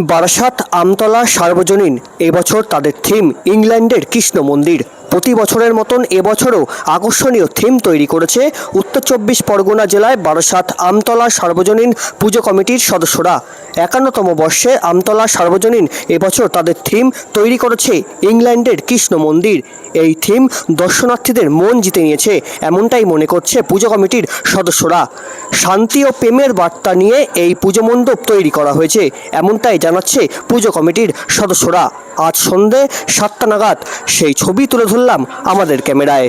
বারাসাত আমতলা সার্বজনীন এবছর তাদের থিম ইংল্যান্ডের কৃষ্ণ মন্দির প্রতি বছরের মতন এবছরও আকর্ষণীয় থিম তৈরি করেছে উত্তর চব্বিশ পরগনা জেলায় বারাসাত আমতলা সার্বজনীন পুজো কমিটির সদস্যরা। একান্নতম বর্ষে আমতলা সার্বজনীন এবছর তাদের থিম তৈরি করেছে ইংল্যান্ডের কৃষ্ণ মন্দির। এই থিম দর্শনার্থীদের মন জিতে নিয়েছে, এমনটাই মনে করছে পুজো কমিটির সদস্যরা। শান্তি ও প্রেমের বার্তা নিয়ে এই পুজো মণ্ডপ তৈরি করা হয়েছে, এমনটাই জানাচ্ছে পুজো কমিটির সদস্যরা। আজ সন্ধে সাতটা নাগাদ সেই ছবি তুলে ধরলাম আমাদের ক্যামেরায়।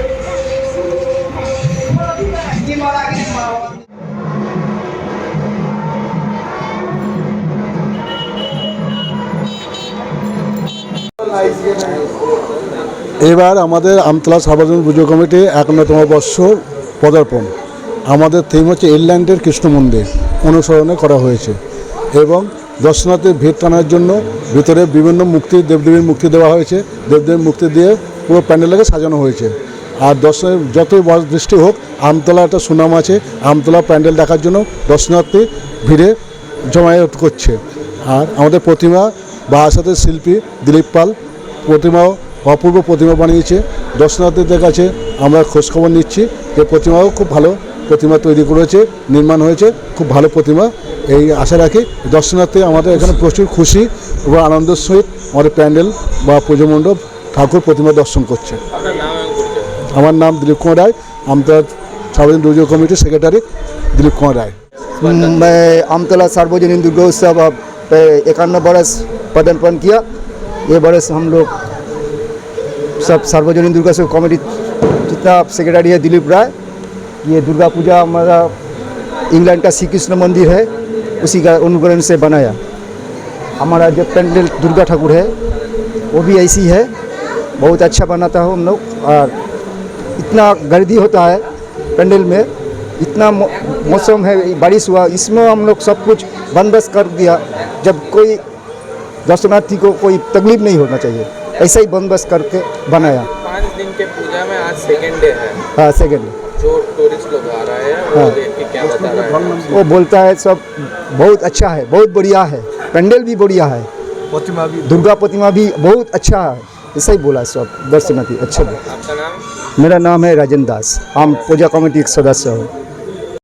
এবার আমাদের আমতলা সার্বজনীন পুজো কমিটি একান্নতম বৎসর পদার্পণ। আমাদের থিম হচ্ছে ইংল্যান্ডের কৃষ্ণ মন্দির, অনুসরণে করা হয়েছে এবং দর্শনার্থীর ভিড় টানার জন্য ভিতরে বিভিন্ন মুক্তি দেবদেবীর মুক্তি দেওয়া হয়েছে। দেবদেবীর মুক্তি দিয়ে পুরো প্যান্ডেলটাকে সাজানো হয়েছে। আর দর্শনের যতই বড় দৃষ্টি হোক আমতলা একটা সুনাম আছে। আমতলা প্যান্ডেল দেখার জন্য দর্শনার্থী ভিড়ে জমায়েত করছে। আর আমাদের প্রতিমা বাহাসাতের শিল্পী দিলীপ পাল প্রতিমাও অপূর্ব প্রতিমা বানিয়েছে। দর্শনার্থীদের কাছে আমরা খোঁজখবর নিচ্ছি। যে প্রতিমাও খুব ভালো প্রতিমা তৈরি করেছে, নির্মাণ হয়েছে, খুব ভালো প্রতিমা। এই আশা রাখি দর্শনার্থী আমাদের এখানে প্রচুর খুশি এবং আনন্দের সহিত আমাদের প্যান্ডেল বা পুজো মণ্ডপ ঠাকুর প্রতিমা দর্শন করছে। আমার নাম দিলীপ কুমার রায় আমতলা সার্বজনীন দুর্যোগ কমিটির সেক্রেটারি দিলীপ কুমার রায়। আমতলা সার্বজনীন দুর্গোৎসব একান্ন বরস पदार्पण किया। ये बरस हम लोग सब सार्वजनिक दुर्गा उत्सव कमेटी जितना सेक्रेटरी है दिलीप राय, ये दुर्गा पूजा हमारा इंग्लैंड का श्री कृष्ण मंदिर है, उसी का अनुकरण से बनाया। हमारा जो पेंडल दुर्गा ठाकुर है, वो भी ऐसी है, बहुत अच्छा बनाता है हम लोग, और इतना गर्दी होता है पेंडल में, इतना मौसम है, बारिश हुआ, इसमें हम लोग सब कुछ बंदोबस्त कर दिया। जब कोई दर्शनार्थी को कोई तकलीफ़ नहीं होना चाहिए। ऐसा ही बंदोबस्त करके बनाया। पाँच दिन के पूजा में आज सेकेंड डे है। हाँ सेकेंड जो टूरिस्ट लोग आ रहे हैं वो हाँ। क्या बता रहे हैं। वो बोलता है सब बहुत अच्छा है बहुत बढ़िया है। पेंडल भी बढ़िया है। दुर्गा प्रतिमा भी बहुत अच्छा है। ऐसा ही बोला सब दर्शनार्थी। अच्छा। बोला आपका नाम? मेरा नाम है राजेंद्र दास। हम पूजा कमेटी के सदस्य हूँ।